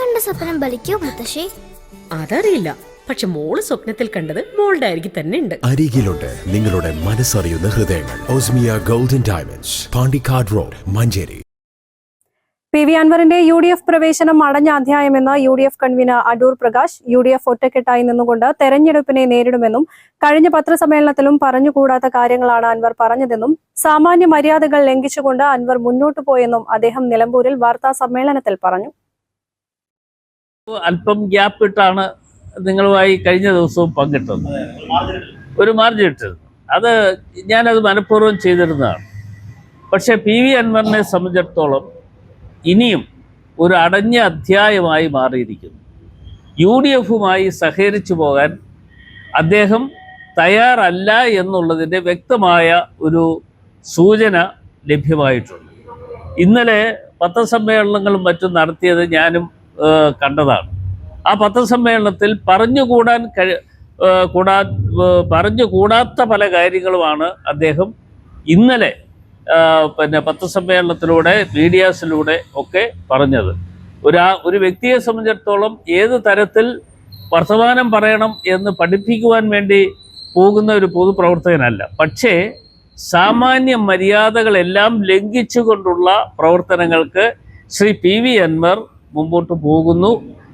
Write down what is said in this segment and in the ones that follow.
കണ്ട സ്വപ്നം ബലിക്കോ മുത്തശ്ശി? അതറിയില്ല. പക്ഷെ മോൾ സ്വപ്നത്തിൽ കണ്ടത് മോളുടെ അരികിൽ തന്നെ ഉണ്ട്. അരികിലുണ്ട് നിങ്ങളുടെ മനസ്സറിയുന്ന ഹൃദയങ്ങൾ. Osmiya golden diamonds Pandikkad road Manjeri. P V അൻവറിന്റെ യു ഡി എഫ് പ്രവേശനം അടഞ്ഞ അധ്യായമെന്ന് U D F convener Adoor Prakash U D F ഒറ്റക്കെട്ടായി നിന്നുകൊണ്ട് തെരഞ്ഞെടുപ്പിനെ നേരിടുമെന്നും കഴിഞ്ഞ പത്രസമ്മേളനത്തിലും പറഞ്ഞുകൂടാത്ത കാര്യങ്ങളാണ് അൻവർ പറഞ്ഞതെന്നും സാമാന്യ മര്യാദകൾ ലംഘിച്ചുകൊണ്ട് അൻവർ മുന്നോട്ടു പോയെന്നും അദ്ദേഹം നിലമ്പൂരിൽ വാർത്താ സമ്മേളനത്തിൽ പറഞ്ഞു. അല്പം ഗ്യാപ്പ് ഇട്ടാണ് നിങ്ങളുമായി കഴിഞ്ഞ ദിവസവും പങ്കിട്ടത്. ഒരു മാർജിൻ ഇട്ടത് അത് ഞാനത് മനഃപൂർവം ചെയ്തിരുന്നതാണ്. പക്ഷെ പി വി അൻവറിനെ സംബന്ധിച്ചിടത്തോളം ഇനിയും ഒരു അടഞ്ഞ അധ്യായമായി മാറിയിരിക്കുന്നു. യു ഡി എഫുമായി സഹകരിച്ചു പോകാൻ അദ്ദേഹം തയ്യാറല്ല എന്നുള്ളതിന്റെ വ്യക്തമായ ഒരു സൂചന ലഭ്യമായിട്ടുണ്ട്. ഇന്നലെ പത്രസമ്മേളനങ്ങളും മറ്റും നടത്തിയത് ഞാനും കണ്ടതാണ്. ആ പത്രസമ്മേളനത്തിൽ പറഞ്ഞുകൂടാൻ കഴി കൂടാ പറഞ്ഞു പറഞ്ഞുകൂടാത്ത പല കാര്യങ്ങളുമാണ് അദ്ദേഹം ഇന്നലെ പിന്നെ പത്രസമ്മേളനത്തിലൂടെ മീഡിയാസിലൂടെ ഒക്കെ പറഞ്ഞത്. ഒരു ഒരു വ്യക്തിയെ സംബന്ധിച്ചിടത്തോളം ഏത് തരത്തിൽ വർത്തമാനം പറയണം എന്ന് പഠിപ്പിക്കുവാൻ വേണ്ടി പോകുന്ന ഒരു പൊതുപ്രവർത്തകനല്ല. പക്ഷേ സാമാന്യ മര്യാദകളെല്ലാം ലംഘിച്ചുകൊണ്ടുള്ള പ്രവർത്തനങ്ങൾക്ക് ശ്രീ പി വി അൻവർ മുമ്പോട്ട് പോകുന്നു.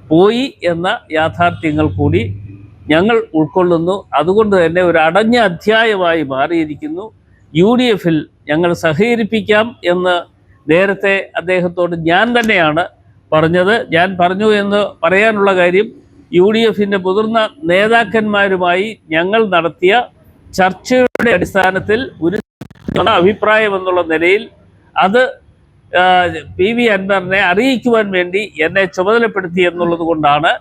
പോയി എന്ന യാഥാർത്ഥ്യങ്ങൾ കൂടി ഞങ്ങൾ ഉൾക്കൊള്ളുന്നു. അതുകൊണ്ട് തന്നെ ഒരു അടഞ്ഞ അധ്യായമായി മാറിയിരിക്കുന്നു. യു ഡി എഫിൽ ഞങ്ങൾ സഹകരിപ്പിക്കാം എന്ന് നേരത്തെ അദ്ദേഹത്തോട് ഞാൻ തന്നെയാണ് പറഞ്ഞത്. ഞാൻ പറഞ്ഞു എന്ന് പറയാനുള്ള കാര്യം യു ഡി എഫിന്റെ മുതിർന്ന നേതാക്കന്മാരുമായി ഞങ്ങൾ നടത്തിയ ചർച്ചയുടെ അടിസ്ഥാനത്തിൽ ഒരു അഭിപ്രായം എന്നുള്ള നിലയിൽ അത് പി വി അൻവറിനെ അറിയിക്കുവാൻ വേണ്ടി എന്നെ ചുമതലപ്പെടുത്തി എന്നുള്ളത് കൊണ്ടാണ്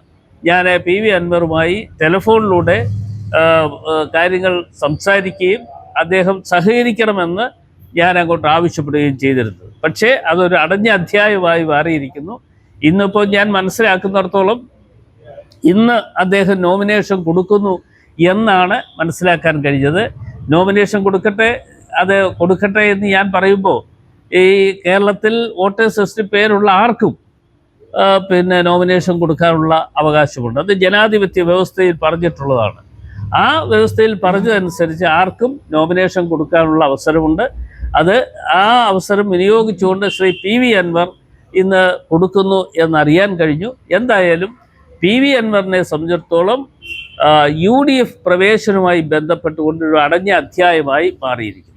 ഞാൻ പി വി അൻവറുമായി ടെലിഫോണിലൂടെ കാര്യങ്ങൾ സംസാരിക്കുകയും അദ്ദേഹം സഹകരിക്കണമെന്ന് ഞാൻ അങ്ങോട്ട് ആവശ്യപ്പെടുകയും ചെയ്തിരുന്നത്. പക്ഷേ അതൊരു അടഞ്ഞ അധ്യായമായി മാറിയിരിക്കുന്നു. ഇന്നിപ്പോൾ ഞാൻ മനസ്സിലാക്കുന്നിടത്തോളം ഇന്ന് അദ്ദേഹം നോമിനേഷൻ കൊടുക്കുന്നു എന്നാണ് മനസ്സിലാക്കാൻ കഴിഞ്ഞത്. നോമിനേഷൻ കൊടുക്കട്ടെ അത് കൊടുക്കട്ടെ എന്ന് ഞാൻ പറയുമ്പോൾ ഈ കേരളത്തിൽ വോട്ടേഴ്സ് ലിസ്റ്റിൽ പേരുള്ള ആർക്കും പിന്നെ നോമിനേഷൻ കൊടുക്കാനുള്ള അവകാശമുണ്ട്. അത് ജനാധിപത്യ വ്യവസ്ഥയിൽ പറഞ്ഞിട്ടുള്ളതാണ്. ആ വ്യവസ്ഥയിൽ പറഞ്ഞതനുസരിച്ച് ആർക്കും നോമിനേഷൻ കൊടുക്കാനുള്ള അവസരമുണ്ട്. അത് ആ അവസരം വിനിയോഗിച്ചുകൊണ്ട് ശ്രീ പി വി അൻവർ ഇന്ന് കൊടുക്കുന്നു എന്നറിയാൻ കഴിഞ്ഞു. എന്തായാലും പി വി അൻവറിനെ സംബന്ധിച്ചിടത്തോളം യു ഡി എഫ് പ്രവേശനവുമായി ബന്ധപ്പെട്ടുകൊണ്ട് ഒരു അടഞ്ഞ അധ്യായമായി മാറിയിരിക്കുന്നു.